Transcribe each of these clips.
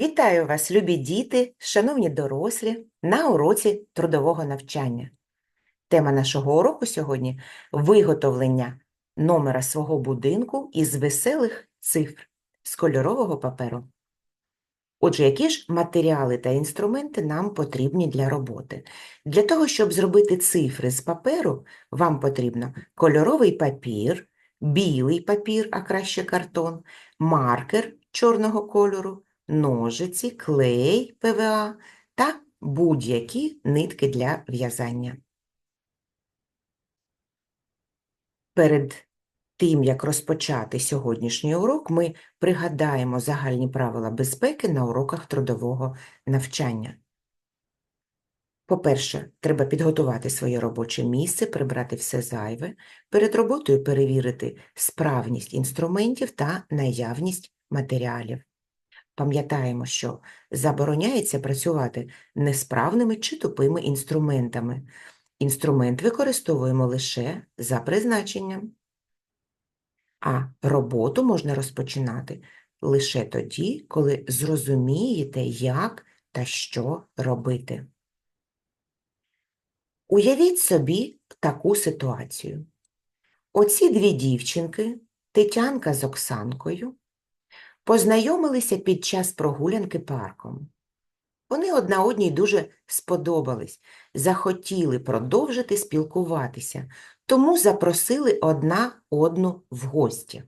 Вітаю вас, любі діти, шановні дорослі, на уроці трудового навчання. Тема нашого уроку сьогодні – виготовлення номера свого будинку із веселих цифр з кольорового паперу. Отже, які ж матеріали та інструменти нам потрібні для роботи? Для того, щоб зробити цифри з паперу, вам потрібно кольоровий папір, білий папір, а краще картон, маркер чорного кольору, ножиці, клей ПВА та будь-які нитки для в'язання. Перед тим, як розпочати сьогоднішній урок, ми пригадаємо загальні правила безпеки на уроках трудового навчання. По-перше, треба підготувати своє робоче місце, прибрати все зайве, перед роботою перевірити справність інструментів та наявність матеріалів. Пам'ятаємо, що забороняється працювати несправними чи тупими інструментами. Інструмент використовуємо лише за призначенням. А роботу можна розпочинати лише тоді, коли зрозумієте, як та що робити. Уявіть собі таку ситуацію. Оці дві дівчинки, Тетянка з Оксанкою, познайомилися під час прогулянки парком. Вони одна одній дуже сподобались, захотіли продовжити спілкуватися, тому запросили одна одну в гості.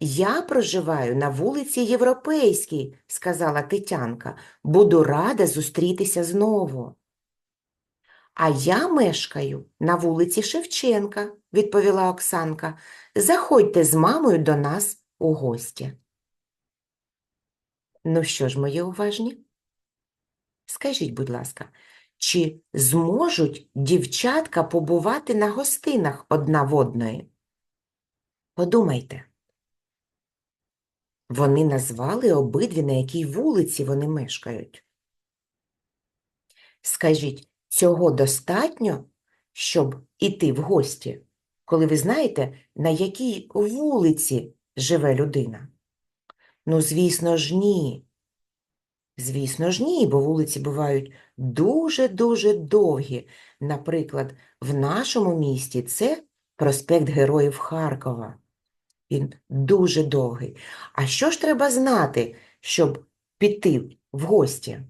Я проживаю на вулиці Європейській, сказала Тетянка, буду рада зустрітися знову. А я мешкаю на вулиці Шевченка, відповіла Оксанка. Заходьте з мамою до нас у гості. Ну що ж, мої уважні? Скажіть, будь ласка, чи зможуть дівчатка побувати на гостинах одна в одної? Подумайте. Вони назвали обидві, на якій вулиці вони мешкають. Скажіть, цього достатньо, щоб іти в гості, коли ви знаєте, на якій вулиці живе людина? Ну, звісно ж, ні. Звісно ж, ні, бо вулиці бувають дуже-дуже довгі. Наприклад, в нашому місті це проспект Героїв Харкова. Він дуже довгий. А що ж треба знати, щоб піти в гості?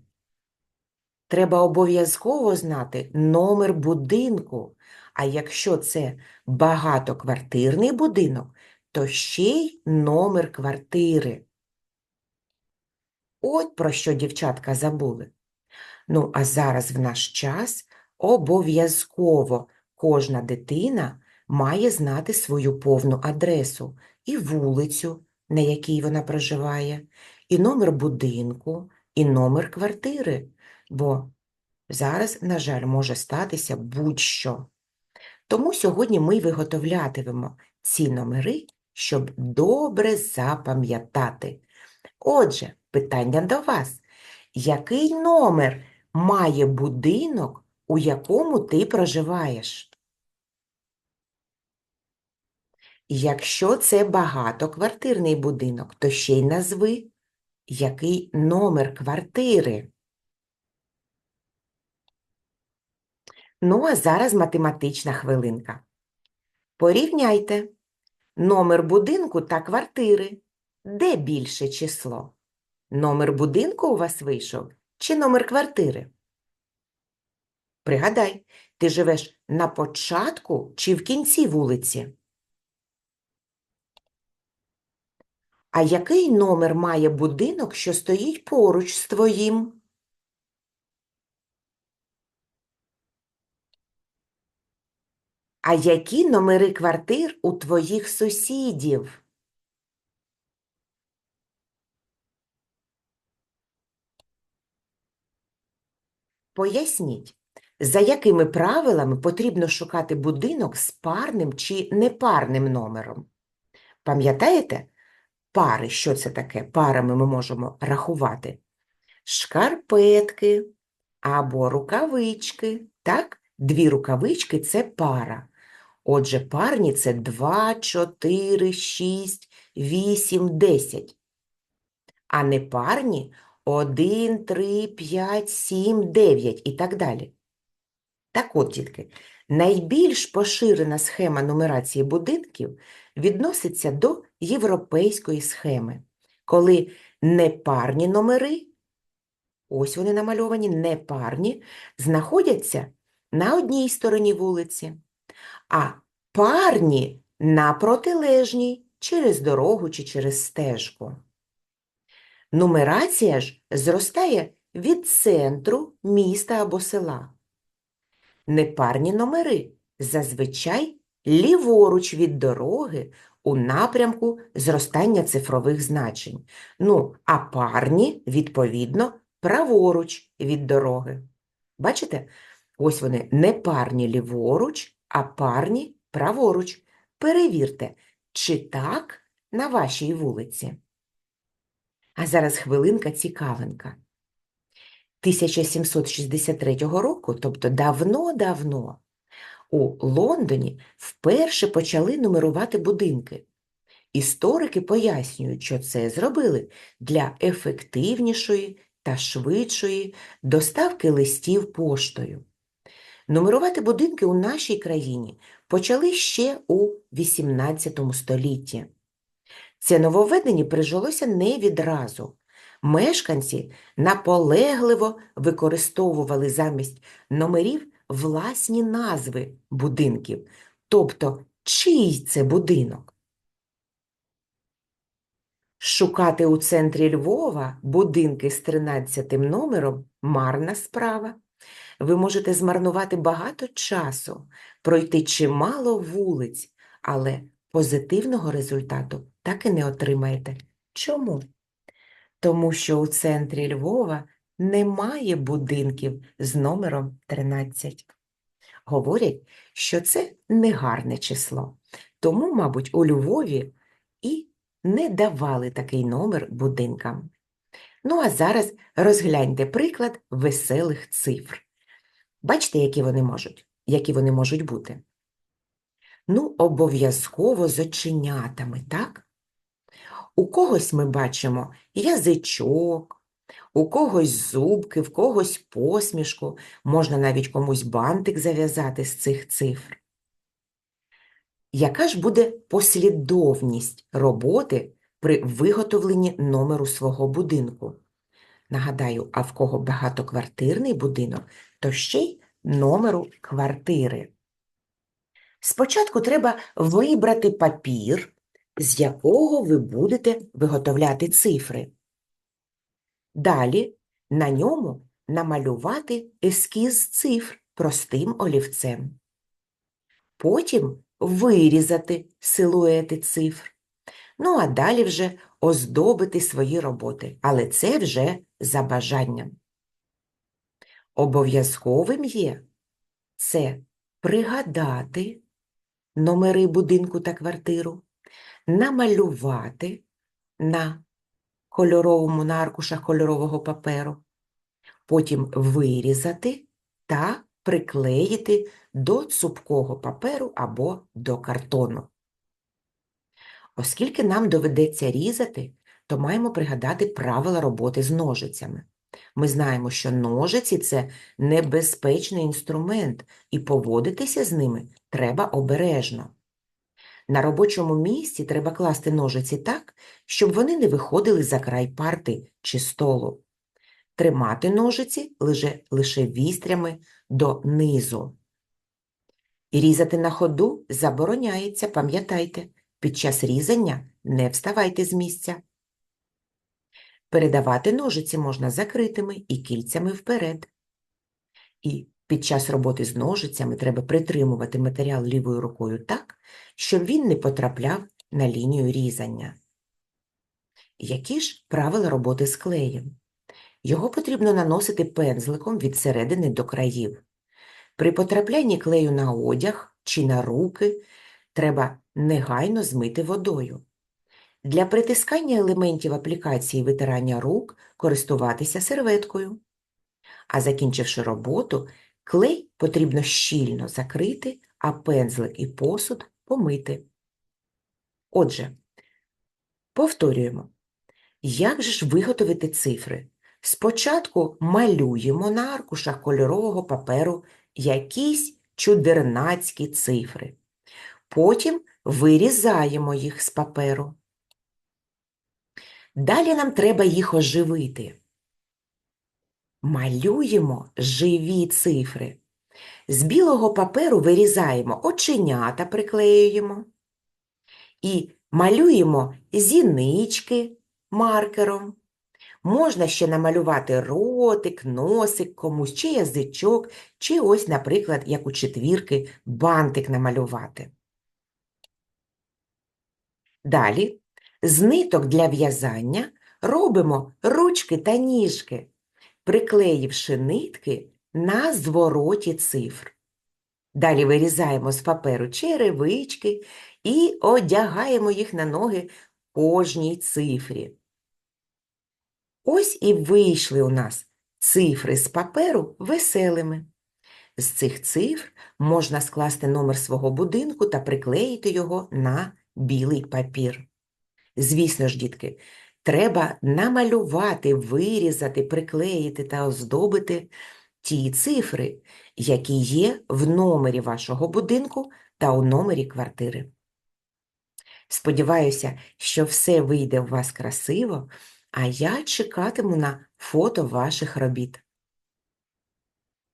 Треба обов'язково знати номер будинку. А якщо це багатоквартирний будинок, то ще й номер квартири. От про що дівчатка забули. Ну, а зараз в наш час обов'язково кожна дитина має знати свою повну адресу і вулицю, на якій вона проживає, і номер будинку, і номер квартири, бо зараз, на жаль, може статися будь-що. Тому сьогодні ми виготовлятимемо ці номери, щоб добре запам'ятати. Отже, питання до вас. Який номер має будинок, у якому ти проживаєш? Якщо це багатоквартирний будинок, то ще й назви, який номер квартири. Ну, а зараз математична хвилинка. Порівняйте номер будинку та квартири. Де більше число? Номер будинку у вас вийшов чи номер квартири? Пригадай, ти живеш на початку чи в кінці вулиці? А який номер має будинок, що стоїть поруч з твоїм? А які номери квартир у твоїх сусідів? Поясніть, за якими правилами потрібно шукати будинок з парним чи непарним номером? Пам'ятаєте, пари, що це таке? Парами ми можемо рахувати. Шкарпетки або рукавички, так? Дві рукавички – це пара. Отже, парні – це 2, 4, 6, 8, 10. а непарні 1, 3, 5, 7, 9 і так далі. Так от, дітки, найбільш поширена схема нумерації будинків відноситься до європейської схеми, коли непарні номери, ось вони намальовані, непарні, знаходяться на одній стороні вулиці, а парні на протилежній, через дорогу чи через стежку. Нумерація ж зростає від центру міста або села. Непарні номери зазвичай ліворуч від дороги у напрямку зростання цифрових значень. Ну, а парні, відповідно, праворуч від дороги. Бачите? Ось вони непарні ліворуч, а парні праворуч. Перевірте, чи так на вашій вулиці. А зараз хвилинка цікавинка. 1763 року, тобто давно-давно, у Лондоні вперше почали нумерувати будинки. Історики пояснюють, що це зробили для ефективнішої та швидшої доставки листів поштою. Нумерувати будинки у нашій країні почали ще у XVIII столітті. Це нововведення прижилося не відразу. Мешканці наполегливо використовували замість номерів власні назви будинків, тобто чий це будинок. Шукати у центрі Львова будинки з 13 номером марна справа. Ви можете змарнувати багато часу, пройти чимало вулиць, але позитивного результату так і не отримаєте. Чому? Тому що у центрі Львова немає будинків з номером 13. Говорять, що це негарне число, тому, мабуть, у Львові і не давали такий номер будинкам. Ну, а зараз розгляньте приклад веселих цифр. Бачите, які вони можуть, які вони можуть бути? Ну, обов'язково з оченятами, так? У когось ми бачимо язичок, у когось зубки, в когось посмішку, можна навіть комусь бантик зав'язати з цих цифр. Яка ж буде послідовність роботи при виготовленні номеру свого будинку? Нагадаю, а в кого багатоквартирний будинок, то ще й номеру квартири. Спочатку треба вибрати папір, з якого ви будете виготовляти цифри. Далі на ньому намалювати ескіз цифр простим олівцем. Потім вирізати силуети цифр. Ну, а далі вже оздобити свої роботи, але це вже за бажанням. Обов'язковим є це пригадати номери будинку та квартиру, намалювати на кольоровому на аркушах кольорового паперу, потім вирізати та приклеїти до цупкого паперу або до картону. Оскільки нам доведеться різати, то маємо пригадати правила роботи з ножицями. Ми знаємо, що ножиці це небезпечний інструмент, і поводитися з ними треба обережно. На робочому місці треба класти ножиці так, щоб вони не виходили за край парти чи столу. Тримати ножиці лише, лише вістрями до низу. І різати на ходу забороняється, пам'ятайте, під час різання не вставайте з місця. Передавати ножиці можна закритими і кільцями вперед. І під час роботи з ножицями треба притримувати матеріал лівою рукою так, щоб він не потрапляв на лінію різання. Які ж правила роботи з клеєм? Його потрібно наносити пензликом від середини до країв. При потраплянні клею на одяг чи на руки треба негайно змити водою. Для притискання елементів аплікації витирання рук користуватися серветкою. А закінчивши роботу, клей потрібно щільно закрити, а пензлик і посуд помити. Отже, повторюємо. Як же ж виготовити цифри? Спочатку малюємо на аркушах кольорового паперу якісь чудернацькі цифри. Потім вирізаємо їх з паперу. Далі нам треба їх оживити. Малюємо живі цифри. З білого паперу вирізаємо оченята, приклеюємо і малюємо зінички маркером. Можна ще намалювати ротик, носик комусь, чи язичок, чи ось, наприклад, як у четвірки, бантик намалювати. Далі з ниток для в'язання робимо ручки та ніжки, приклеївши нитки на звороті цифр. Далі вирізаємо з паперу черевички і одягаємо їх на ноги кожній цифрі. Ось і вийшли у нас цифри з паперу веселими. З цих цифр можна скласти номер свого будинку та приклеїти його на білий папір. Звісно ж, дітки, треба намалювати, вирізати, приклеїти та оздобити ті цифри, які є в номері вашого будинку та у номері квартири. Сподіваюся, що все вийде у вас красиво, а я чекатиму на фото ваших робіт.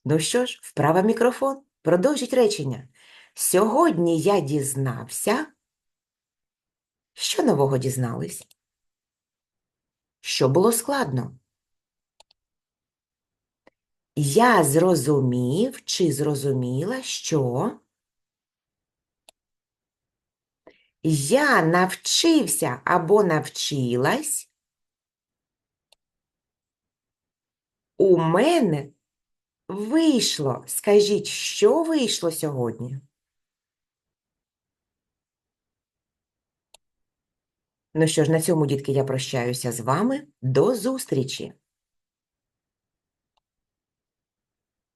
Ну що ж, вправа мікрофон. Продовжіть речення. Сьогодні я дізнався. Що нового дізнались? Що було складно? Я зрозумів чи зрозуміла, що я навчився або навчилась. У мене вийшло. Скажіть, що вийшло сьогодні? Ну що ж, на цьому, дітки, я прощаюся з вами. До зустрічі!